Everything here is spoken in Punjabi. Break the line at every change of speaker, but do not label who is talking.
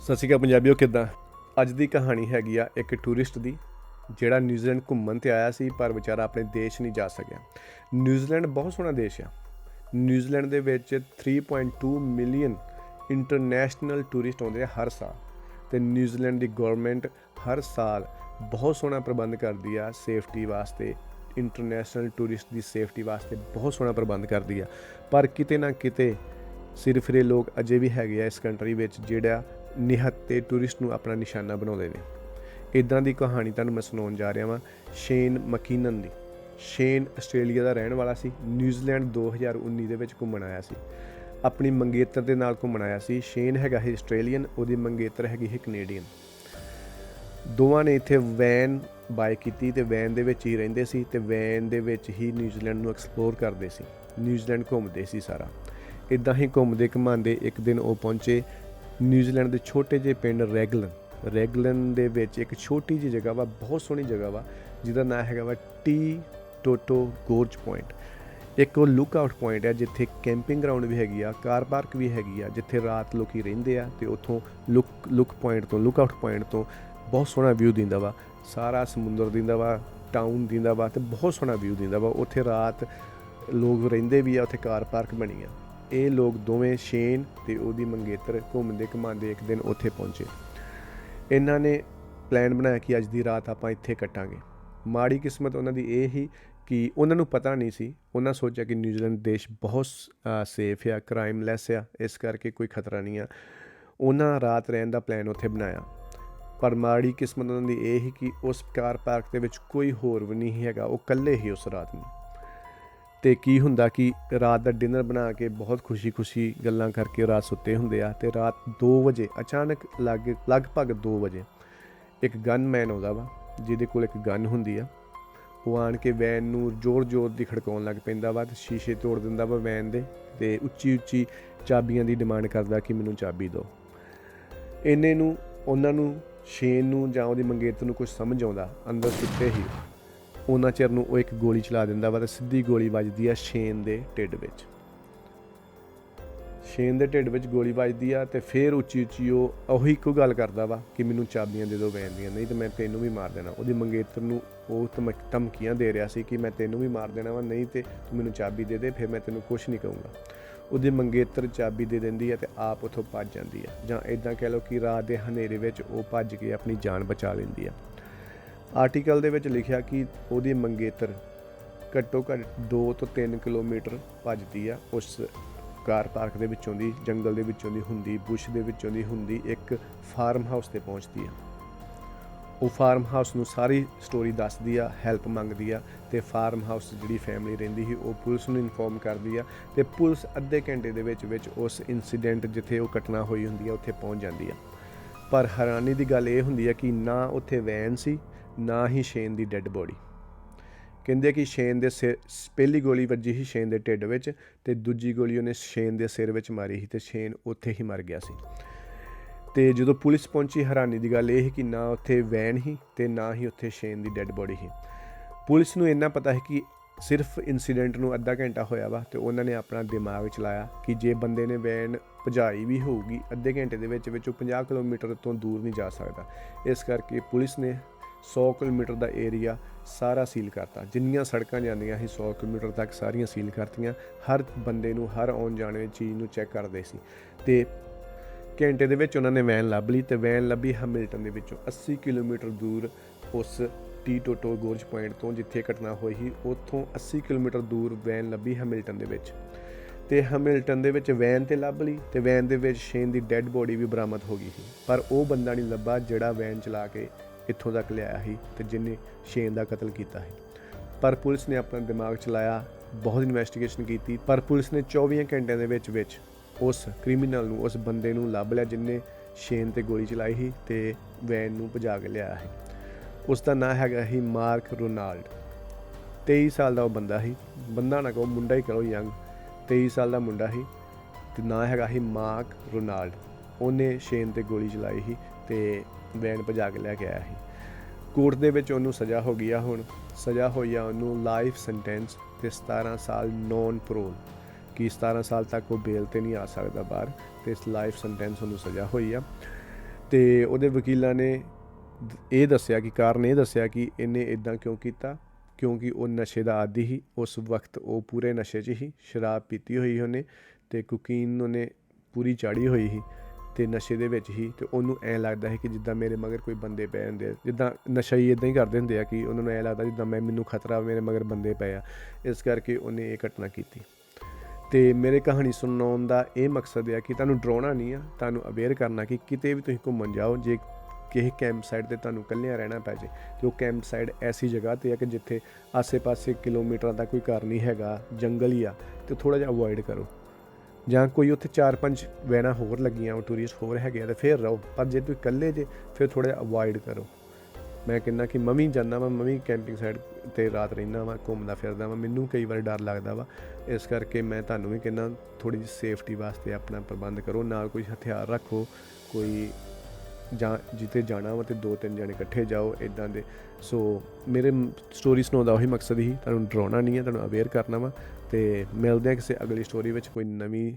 ਸਤਿ ਸ਼੍ਰੀ ਅਕਾਲ ਪੰਜਾਬੀਓ, ਕਿੱਦਾਂ? ਅੱਜ ਦੀ ਕਹਾਣੀ ਹੈਗੀ ਆ ਇੱਕ ਟੂਰਿਸਟ ਦੀ, ਜਿਹੜਾ ਨਿਊਜ਼ੀਲੈਂਡ ਘੁੰਮਣ ਤੇ ਆਇਆ ਸੀ, ਪਰ ਵਿਚਾਰਾ ਆਪਣੇ ਦੇਸ਼ ਨਹੀਂ ਜਾ ਸਕਿਆ। ਨਿਊਜ਼ੀਲੈਂਡ ਬਹੁਤ ਸੋਹਣਾ ਦੇਸ਼ ਆ। ਨਿਊਜ਼ੀਲੈਂਡ ਦੇ ਵਿੱਚ 3.2 ਮਿਲੀਅਨ ਇੰਟਰਨੈਸ਼ਨਲ ਟੂਰਿਸਟ ਆਉਂਦੇ ਆ ਹਰ ਸਾਲ। ਤੇ ਨਿਊਜ਼ੀਲੈਂਡ ਦੀ ਗਵਰਨਮੈਂਟ ਹਰ ਸਾਲ ਬਹੁਤ ਸੋਹਣਾ ਪ੍ਰਬੰਧ ਕਰਦੀ ਆ ਸੇਫਟੀ ਵਾਸਤੇ ਇੰਟਰਨੈਸ਼ਨਲ ਟੂਰਿਸਟ ਦੀ ਸੇਫਟੀ ਵਾਸਤੇ ਬਹੁਤ ਸੋਹਣਾ ਪ੍ਰਬੰਧ ਕਰਦੀ ਆ। ਪਰ ਕਿਤੇ ਨਾ ਕਿਤੇ ਸਿਰਫਰੇ ਲੋਕ ਅਜੇ ਵੀ ਹੈਗੇ ਆ ਇਸ ਕੰਟਰੀ ਵਿੱਚ, ਜਿਹੜਾ ਨਿਹੱਤੇ ਟੂਰਿਸਟ ਨੂੰ ਆਪਣਾ ਨਿਸ਼ਾਨਾ ਬਣਾਉਂਦੇ ਨੇ। ਇਦਾਂ ਦੀ ਕਹਾਣੀ ਤੁਹਾਨੂੰ ਮੈਂ ਸੁਣਾਉਣ ਜਾ ਰਿਹਾ ਹਾਂ ਸ਼ੇਨ ਮਕੀਨਨ ਦੀ। ਸ਼ੇਨ ਆਸਟ੍ਰੇਲੀਆ ਦਾ ਰਹਿਣ ਵਾਲਾ ਸੀ, ਨਿਊਜ਼ੀਲੈਂਡ 2019 ਦੇ ਵਿੱਚ ਘੁੰਮਣ ਆਇਆ ਸੀ। ਆਪਣੀ ਮੰਗੇਤਰ ਦੇ ਨਾਲ ਘੁੰਮਣ ਆਇਆ ਸੀ। ਸ਼ੇਨ ਹੈਗਾ ਹੈ ਆਸਟ੍ਰੇਲੀਅਨ, ਉਹਦੀ ਮੰਗੇਤਰ ਹੈਗੀ ਹੈ ਕੈਨੇਡੀਅਨ। ਦੋਵਾਂ ਨੇ ਇੱਥੇ ਵੈਨ ਬਾਈ ਕੀਤੀ ਤੇ ਵੈਨ ਦੇ ਵਿੱਚ ਹੀ ਰਹਿੰਦੇ ਸੀ ਤੇ ਵੈਨ ਦੇ ਵਿੱਚ ਹੀ ਨਿਊਜ਼ੀਲੈਂਡ ਨੂੰ ਐਕਸਪਲੋਰ ਕਰਦੇ ਸੀ। ਨਿਊਜ਼ੀਲੈਂਡ ਘੁੰਮਦੇ ਸੀ ਸਾਰਾ। ਇਦਾਂ ਹੀ ਘੁੰਮਦੇ ਘੁਮਾਉਂਦੇ ਇੱਕ ਦਿਨ ਉਹ ਪਹੁੰਚੇ। ਨਿਊਜ਼ੀਲੈਂਡ ਦੇ ਛੋਟੇ ਜਿਹੇ ਪਿੰਡ ਰੈਗਲਨ। ਰੈਗਲਨ ਦੇ ਵਿੱਚ ਇੱਕ ਛੋਟੀ ਜਿਹੀ ਜਗ੍ਹਾ ਵਾ, ਬਹੁਤ ਸੋਹਣੀ ਜਗ੍ਹਾ ਵਾ, ਜਿਹਦਾ ਨਾਮ ਹੈਗਾ ਵਾ ਟੀ ਟੋਟੋ ਗੋਰਜ ਪੁਆਇੰਟ। ਇੱਕ ਉਹ ਲੁੱਕ ਆਊਟ ਪੁਆਇੰਟ ਹੈ ਜਿੱਥੇ ਕੈਂਪਿੰਗ ਗਰਾਊਂਡ ਵੀ ਹੈਗੀ ਆ, ਕਾਰ ਪਾਰਕ ਵੀ ਹੈਗੀ ਆ, ਜਿੱਥੇ ਰਾਤ ਲੋਕੀ ਰਹਿੰਦੇ ਆ ਤੇ ਉੱਥੋਂ ਲੁੱਕ ਲੁੱਕ ਪੁਆਇੰਟ ਤੋਂ ਲੁੱਕ ਆਊਟ ਪੁਆਇੰਟ ਤੋਂ ਬਹੁਤ ਸੋਹਣਾ ਵਿਊ ਦਿੰਦਾ ਵਾ। ਸਾਰਾ ਸਮੁੰਦਰ ਦਿੰਦਾ ਵਾ, ਟਾਊਨ ਦਿੰਦਾ ਵਾ ਤੇ ਬਹੁਤ ਸੋਹਣਾ ਵਿਊ ਦਿੰਦਾ ਵਾ। ਉੱਥੇ ਰਾਤ ਲੋਕ ਰਹਿੰਦੇ ਵੀ ਆ, ਉੱਥੇ ਕਾਰ ਪਾਰਕ ਬਣੀ ਆ। ਇਹ ਲੋਕ ਦੋਵੇਂ ਸ਼ੇਨ ਤੇ ਉਹਦੀ ਮੰਗੇਤਰ ਘੁੰਮਦੇ ਘੁਮਾਉਂਦੇ ਇੱਕ ਦਿਨ ਉੱਥੇ ਪਹੁੰਚੇ। ਇਹਨਾਂ ਨੇ ਪਲਾਨ ਬਣਾਇਆ ਕਿ ਅੱਜ ਦੀ ਰਾਤ ਆਪਾਂ ਇੱਥੇ ਕੱਟਾਂਗੇ। ਮਾੜੀ ਕਿਸਮਤ ਉਹਨਾਂ ਦੀ ਇਹ ਹੀ ਕਿ ਉਹਨਾਂ ਨੂੰ ਪਤਾ ਨਹੀਂ ਸੀ। ਉਹਨਾਂ ਸੋਚਿਆ ਕਿ ਨਿਊਜ਼ੀਲੈਂਡ ਦੇਸ਼ ਬਹੁਤ ਸੇਫ ਆ ਕ੍ਰਾਈਮ ਲੈਸ ਆ, ਇਸ ਕਰਕੇ ਕੋਈ ਖਤਰਾ ਨਹੀਂ ਆ। ਉਹਨਾਂ ਰਾਤ ਰਹਿਣ ਦਾ ਪਲਾਨ ਉੱਥੇ ਬਣਾਇਆ। ਪਰ ਮਾੜੀ ਕਿਸਮਤ ਉਹਨਾਂ ਦੀ ਇਹ ਹੀ ਕਿ ਉਸ ਕਾਰ ਪਾਰਕ ਦੇ ਵਿੱਚ ਕੋਈ ਹੋਰ ਵੀ ਨਹੀਂ ਹੈਗਾ। ਉਹ ਇਕੱਲੇ ਹੀ ਉਸ ਰਾਤ ਨੂੰ। ਤੇ ਕੀ ਹੁੰਦਾ ਕਿ ਰਾਤ ਦਾ ਡਿਨਰ ਬਣਾ ਕੇ ਬਹੁਤ ਖੁਸ਼ੀ-ਖੁਸ਼ੀ ਗੱਲਾਂ ਕਰਕੇ ਰਾਤ ਸੁੱਤੇ ਹੁੰਦੇ ਆ ਤੇ ਰਾਤ 2 ਵਜੇ, ਅਚਾਨਕ ਲੱਗ, ਲਗਭਗ 2 ਵਜੇ ਇੱਕ ਗਨਮੈਨ ਆਉਂਦਾ ਵਾ, ਜਿਹਦੇ ਕੋਲ ਇੱਕ ਗਨ ਹੁੰਦੀ ਆ। ਉਹ ਆਣ ਕੇ ਵੈਨ ਨੂੰ ਜ਼ੋਰ-ਜ਼ੋਰ ਦੀ ਖੜਕਾਉਣ ਲੱਗ ਪੈਂਦਾ ਵਾ ਤੇ ਸ਼ੀਸ਼ੇ ਤੋੜ ਦਿੰਦਾ ਵਾ ਵੈਨ ਦੇ ਤੇ ਉੱਚੀ-ਉੱਚੀ ਚਾਬੀਆਂ ਦੀ ਡਿਮਾਂਡ ਕਰਦਾ ਕਿ ਮੈਨੂੰ ਚਾਬੀ ਦਿਓ। ਇਹਨੇ ਨੂੰ, ਉਹਨਾਂ ਨੂੰ ਸ਼ੇਨ ਨੂੰ ਜਾਂ ਉਹਦੀ ਮੰਗੇਤਰ ਨੂੰ ਕੁਝ ਸਮਝ ਆਉਂਦਾ, ਅੰਦਰ ਸੁੱਤੇ ਹੀ। ਉਹਨਾਂ ਚਿਰ ਨੂੰ ਉਹ ਇੱਕ ਗੋਲੀ ਚਲਾ ਦਿੰਦਾ ਵਾ ਤੇ ਸਿੱਧੀ ਗੋਲੀ ਵੱਜਦੀ ਆ ਸ਼ੇਨ ਦੇ ਢਿੱਡ ਵਿੱਚ। ਸ਼ੇਨ ਦੇ ਢਿੱਡ ਵਿੱਚ ਗੋਲੀ ਵੱਜਦੀ ਆ ਤੇ ਫੇਰ ਉੱਚੀ ਉੱਚੀ ਉਹ, ਉਹੀ ਇੱਕੋ ਗੱਲ ਕਰਦਾ ਵਾ ਕਿ ਮੈਨੂੰ ਚਾਬੀਆਂ ਦੇ ਦਿਓ, ਵੈਨ ਦੀਆਂ। ਨਹੀਂ ਤੇ ਮੈਂ ਤੈਨੂੰ ਵੀ ਮਾਰ ਦੇਣਾ। ਉਹਦੀ ਮੰਗੇਤਰ ਨੂੰ ਉਹ ਧਮਕ- ਧਮਕੀਆਂ ਦੇ ਰਿਹਾ ਸੀ ਕਿ ਮੈਂ ਤੈਨੂੰ ਵੀ ਮਾਰ ਦੇਣਾ ਵਾ, ਨਹੀਂ ਤੇ ਤੂੰ ਮੈਨੂੰ ਚਾਬੀ ਦੇ ਦੇ, ਫਿਰ ਮੈਂ ਤੈਨੂੰ ਕੁਝ ਨਹੀਂ ਕਹੂੰਗਾ। ਉਹਦੀ ਮੰਗੇਤਰ ਚਾਬੀ ਦੇ ਦਿੰਦੀ ਹੈ ਤੇ ਆਪ ਉਥੋਂ ਭੱਜ ਜਾਂਦੀ ਹੈ ਜਾਂ ਇਦਾਂ ਕਹਿ ਲਓ ਕਿ ਰਾਤ ਦੇ ਹਨੇਰੇ ਵਿੱਚ ਉਹ ਭੱਜ ਕੇ ਆਪਣੀ ਜਾਨ ਬਚਾ ਲੈਂਦੀ ਹੈ ਆਰਟੀਕਲ ਦੇ ਵਿੱਚ ਲਿਖਿਆ ਕਿ ਉਹਦੀ ਮੰਗੇਤਰ ਘੱਟੋ ਘੱਟ 2 ਤੋਂ 3 ਕਿਲੋਮੀਟਰ ਭੱਜਦੀ ਆ। ਉਸ ਕਾਰ ਪਾਰਕ ਦੇ ਵਿੱਚੋਂ ਦੀ, ਜੰਗਲ ਦੇ ਵਿੱਚੋਂ ਦੀ ਹੁੰਦੀ, ਬੁਸ਼ ਦੇ ਵਿੱਚੋਂ ਦੀ ਹੁੰਦੀ, ਇੱਕ ਫਾਰਮ ਹਾਊਸ ਤੇ ਪਹੁੰਚਦੀ ਆ। ਉਹ ਫਾਰਮ ਹਾਊਸ ਨੂੰ ਸਾਰੀ ਸਟੋਰੀ ਦੱਸਦੀ ਆ, ਹੈਲਪ ਮੰਗਦੀ ਆ ਤੇ ਫਾਰਮ ਹਾਊਸ ਜਿਹੜੀ ਫੈਮਿਲੀ ਰਹਿੰਦੀ ਸੀ, ਉਹ ਪੁਲਿਸ ਨੂੰ ਇਨਫੋਰਮ ਕਰਦੀ ਆ ਤੇ ਪੁਲਿਸ ਅੱਧੇ ਘੰਟੇ ਦੇ ਵਿੱਚ ਵਿੱਚ ਉਸ ਇਨਸੀਡੈਂਟ ਜਿੱਥੇ ਉਹ ਘਟਨਾ ਹੋਈ ਹੁੰਦੀ ਆ, ਉੱਥੇ ਪਹੁੰਚ ਜਾਂਦੀ ਆ। ਪਰ ਹੈਰਾਨੀ ਦੀ ਗੱਲ ਇਹ ਹੁੰਦੀ ਆ ਕਿ ਨਾ ਉੱਥੇ ਵੈਨ ਸੀ ਨਾ ਹੀ ਸ਼ੇਨ ਦੀ ਡੈੱਡ ਬੋਡੀ। ਕਹਿੰਦੇ ਕਿ ਸ਼ੇਨ ਦੇ ਸਿਰ, ਪਹਿਲੀ ਗੋਲੀ ਵੱਜੀ ਸੀ ਸ਼ੇਨ ਦੇ ਢਿੱਡ ਵਿੱਚ ਤੇ ਦੂਜੀ ਗੋਲੀ ਉਹਨੇ ਸ਼ੇਨ ਦੇ ਸਿਰ ਵਿੱਚ ਮਾਰੀ ਸੀ ਤੇ ਸ਼ੇਨ ਉੱਥੇ ਹੀ ਮਰ ਗਿਆ ਸੀ। ਤੇ ਜਦੋਂ ਪੁਲਿਸ ਪਹੁੰਚੀ, ਹੈਰਾਨੀ ਦੀ ਗੱਲ ਇਹ ਸੀ ਕਿ ਨਾ ਉੱਥੇ ਵੈਨ ਹੀ ਤੇ ਨਾ ਹੀ ਉੱਥੇ ਸ਼ੇਨ ਦੀ ਡੈੱਡ ਬੋਡੀ ਸੀ। ਪੁਲਿਸ ਨੂੰ ਇੰਨਾ ਪਤਾ ਹੈ ਕਿ ਸਿਰਫ ਇਨਸੀਡੈਂਟ ਨੂੰ ਅੱਧਾ ਘੰਟਾ ਹੋਇਆ ਵਾ ਤੇ ਉਹਨਾਂ ਨੇ ਆਪਣਾ ਦਿਮਾਗ ਚਲਾਇਆ ਕਿ ਜੇ ਬੰਦੇ ਨੇ ਵੈਨ ਭਜਾਈ ਵੀ ਹੋਊਗੀ, ਅੱਧੇ ਘੰਟੇ ਦੇ ਵਿੱਚ ਵਿੱਚ ਉਹ 50 ਕਿਲੋਮੀਟਰ ਤੋਂ ਦੂਰ ਨਹੀਂ ਜਾ ਸਕਦਾ। ਇਸ ਕਰਕੇ ਪੁਲਿਸ ਨੇ 100 ਕਿਲੋਮੀਟਰ ਦਾ ਏਰੀਆ ਸਾਰਾ ਸੀਲ ਕਰਤਾ। ਜਿੰਨੀਆਂ ਸੜਕਾਂ ਜਾਂਦੀਆਂ ਸੀ 100 ਕਿਲੋਮੀਟਰ ਤੱਕ ਸਾਰੀਆਂ ਸੀਲ ਕਰਤੀਆਂ। ਹਰ ਬੰਦੇ ਨੂੰ ਹਰ ਆਉਣ ਜਾਣ ਵਾਲੀ ਚੀਜ਼ ਨੂੰ ਚੈੱਕ ਕਰਦੇ ਸੀ। ਤੇ ਘੰਟੇ ਦੇ ਵਿੱਚ ਉਹਨਾਂ ਨੇ ਵੈਨ ਲੱਭ ਲਈ ਤੇ ਵੈਨ ਲੱਭੀ ਹੈਮਿਲਟਨ ਦੇ ਵਿੱਚੋਂ। 80 ਕਿਲੋਮੀਟਰ ਦੂਰ ਉਸ ਟੀ ਟੋਟੋ ਗੋਰਜ ਪੁਆਇੰਟ ਤੋਂ ਜਿੱਥੇ ਘਟਨਾ ਹੋਈ ਸੀ, ਉੱਥੋਂ 80 ਕਿਲੋਮੀਟਰ ਦੂਰ ਵੈਨ ਲੱਭੀ ਹੈਮਿਲਟਨ ਦੇ ਵਿੱਚ। ਤੇ ਹੈਮਿਲਟਨ ਦੇ ਵਿੱਚ ਵੈਨ ਤੇ ਲੱਭ ਲਈ ਤੇ ਵੈਨ ਦੇ ਵਿੱਚ ਸ਼ੇਨ ਦੀ ਡੈੱਡ ਬੋਡੀ ਵੀ ਬਰਾਮਦ ਹੋ ਗਈ ਸੀ। ਪਰ ਉਹ ਬੰਦਾ ਨਹੀਂ ਲੱਭਾ ਜਿਹੜਾ ਵੈਨ ਚਲਾ ਕੇ ਇੱਥੋਂ ਤੱਕ ਲਿਆਇਆ ਸੀ ਤੇ ਜਿਨੇ ਸ਼ੇਨ ਦਾ ਕਤਲ ਕੀਤਾ ਸੀ। ਪਰ ਪੁਲਿਸ ਨੇ ਆਪਣਾ ਦਿਮਾਗ ਚਲਾਇਆ ਬਹੁਤ ਇਨਵੈਸਟੀਗੇਸ਼ਨ ਕੀਤੀ, ਪਰ ਪੁਲਿਸ ਨੇ 24 ਘੰਟਿਆਂ ਦੇ ਵਿੱਚ ਵਿੱਚ ਉਸ ਕ੍ਰਿਮੀਨਲ ਨੂੰ, ਉਸ ਬੰਦੇ ਨੂੰ ਲੱਭ ਲਿਆ ਜਿਨੇ ਸ਼ੇਨ ਤੇ ਗੋਲੀ ਚਲਾਈ ਸੀ ਤੇ ਵੈਨ ਨੂੰ ਭਜਾ ਕੇ ਲਿਆਇਆ ਸੀ। ਉਸ ਦਾ ਨਾਂ ਹੈਗਾ ਸੀ ਮਾਰਕ ਰੋਨਾਲਡ। 23 ਸਾਲ ਦਾ ਉਹ ਬੰਦਾ ਸੀ। ਬੰਦਾ ਨਾ ਕਹੋ, ਮੁੰਡਾ ਹੀ ਕਰੋ ਯੰਗ। 23 ਸਾਲ ਦਾ ਮੁੰਡਾ ਸੀ ਤੇ ਨਾਂ ਹੈਗਾ ਸੀ ਮਾਰਕ ਰੋਨਾਲਡ। ਉਹਨੇ ਸ਼ੇਨ ਤੇ ਗੋਲੀ ਚਲਾਈ ਸੀ। ਤੇ ਵੈਨ ਭਜਾ ਕੇ ਲੈ ਕੇ ਆਇਆ ਸੀ। ਕੋਰਟ ਦੇ ਵਿੱਚ ਉਹਨੂੰ ਸਜ਼ਾ ਹੋ ਗਈ ਆ ਹੁਣ। ਸਜ਼ਾ ਹੋਈ ਆ ਉਹਨੂੰ ਲਾਈਫ ਸੈਂਟੈਂਸ ਤੇ 17 ਸਾਲ ਨੌਨ ਪਰੋਲ ਕਿ 17 ਸਾਲ ਤੱਕ ਉਹ ਬੇਲ ਤੇ ਨਹੀਂ ਆ ਸਕਦਾ ਬਾਹਰ, ਤੇ ਇਸ ਲਾਈਫ ਸੈਂਟੈਂਸ ਉਹਨੂੰ ਸਜ਼ਾ ਹੋਈ ਆ। ਤੇ ਉਹਦੇ ਵਕੀਲਾਂ ਨੇ ਇਹ ਦੱਸਿਆ ਕਿ, ਕਾਰਨ ਇਹ ਦੱਸਿਆ ਕਿ ਇਹਨੇ ਇਦਾਂ ਕਿਉਂ ਕੀਤਾ? ਕਿਉਂਕਿ ਉਹ ਨਸ਼ੇ ਦਾ ਆਦੀ ਸੀ। ਉਸ ਵਕਤ ਉਹ ਪੂਰੇ ਨਸ਼ੇ 'ਚ ਸੀ। ਸ਼ਰਾਬ ਪੀਤੀ ਹੋਈ ਉਹਨੇ ਤੇ ਕੁਕੀਨ ਉਹਨੇ ਪੂਰੀ ਚਾੜੀ ਹੋਈ ਸੀ। ਤੇ ਨਸ਼ੇ ਦੇ ਵਿੱਚ ਹੀ ਤੇ ਉਹਨੂੰ ਐ ਲੱਗਦਾ ਹੈ ਕਿ ਜਿੱਦਾਂ ਮੇਰੇ ਮਗਰ ਕੋਈ ਬੰਦੇ ਪਏ ਹੁੰਦੇ ਆ। ਜਿੱਦਾਂ ਨਸ਼ਾ ਹੀ ਇਦਾਂ ਹੀ ਕਰਦੇ ਹੁੰਦੇ ਆ ਕਿ ਉਹਨਾਂ ਨੂੰ ਐ ਲੱਗਦਾ ਜਿੱਦਾਂ ਮੈਂ, ਮੈਨੂੰ ਖਤਰਾ ਮੇਰੇ ਮਗਰ ਬੰਦੇ ਪਏ ਆ। ਇਸ ਕਰਕੇ ਉਹਨੇ ਇਹ ਘਟਨਾ ਕੀਤੀ। ਤੇ ਮੇਰੇ ਕਹਾਣੀ ਸੁਣਾਉਣ ਦਾ ਇਹ ਮਕਸਦ ਹੈ ਕਿ ਤੁਹਾਨੂੰ ਡਰਾਉਣਾ ਨਹੀਂ ਆ, ਤੁਹਾਨੂੰ ਅਵੇਅਰ ਕਰਨਾ ਕਿ ਕਿਤੇ ਵੀ ਤੁਸੀਂ ਘੁੰਮਣ ਜਾਓ, ਜੇ ਕਿਸੇ ਕੈਂਪ ਸਾਈਟ ਤੇ ਤੁਹਾਨੂੰ ਇਕੱਲਿਆਂ ਰਹਿਣਾ ਪੈ ਜੇ, ਤੇ ਉਹ ਕੈਂਪ ਸਾਈਟ ਐਸੀ ਜਗ੍ਹਾ ਤੇ ਆ ਕਿ ਜਿੱਥੇ ਆਸੇ-ਪਾਸੇ ਕਿਲੋਮੀਟਰਾਂ ਦਾ ਕੋਈ ਘਰ ਨਹੀਂ ਹੈਗਾ, ਜੰਗਲ ਹੀ ਆ, ਤੇ ਥੋੜਾ ਜਿਹਾ ਅਵੋਇਡ ਕਰੋ। ਜਾਂ ਕੋਈ ਉੱਥੇ 4-5 ਵੈਨਾਂ ਹੋਰ ਲੱਗੀਆਂ, ਉਹ ਟੂਰਿਸਟ ਹੋਰ ਹੈਗੇ ਆ, ਤੇ ਫੇਰ ਰਹੋ। ਪਰ ਜੇ ਤੁਸੀਂ ਇਕੱਲੇ ਜੇ, ਫਿਰ ਥੋੜਾ ਜਿਹਾ ਅਵੋਇਡ ਕਰੋ। ਮੈਂ ਕਹਿੰਦਾ ਕਿ ਮਮੀ ਜਾਂਦਾ ਵਾ ਮਮੀ ਕੈਂਪਿੰਗ ਸਾਈਡ ਤੇ ਰਾਤ ਰਹਿਣਾ ਵਾ, ਘੁੰਮਦਾ ਫਿਰਦਾ ਵਾ। ਮੈਨੂੰ ਕਈ ਵਾਰ ਡਰ ਲੱਗਦਾ ਵਾ। ਇਸ ਕਰਕੇ ਮੈਂ ਤੁਹਾਨੂੰ ਵੀ ਕਹਿੰਦਾ ਥੋੜੀ ਜਿਹੀ ਸੇਫਟੀ ਵਾਸਤੇ ਆਪਣਾ ਪ੍ਰਬੰਧ ਕਰੋ। ਨਾਲ ਕੋਈ ਹਥਿਆਰ ਰੱਖੋ, ਕੋਈ ਜਾਂ ਜਿੱਥੇ ਜਾਣਾ ਵਾ ਤੇ ਦੋ ਤਿੰਨ ਜਣੇ ਇਕੱਠੇ ਜਾਓ ਇਦਾਂ ਦੇ। ਸੋ ਮੇਰੇ ਸਟੋਰੀ ਸੁਣਾਉਣ ਦਾ ਉਹੀ ਮਕਸਦ ਹੀ ਤੁਹਾਨੂੰ ਡਰਾਉਣਾ ਨਹੀਂ ਹੈ, ਤੁਹਾਨੂੰ ਅਵੇਅਰ ਕਰਨਾ ਵਾ ਤੇ ਮਿਲਦੇ ਆ ਕਿਸੇ ਅਗਲੀ ਸਟੋਰੀ ਵਿੱਚ ਕੋਈ ਨਵੀਂ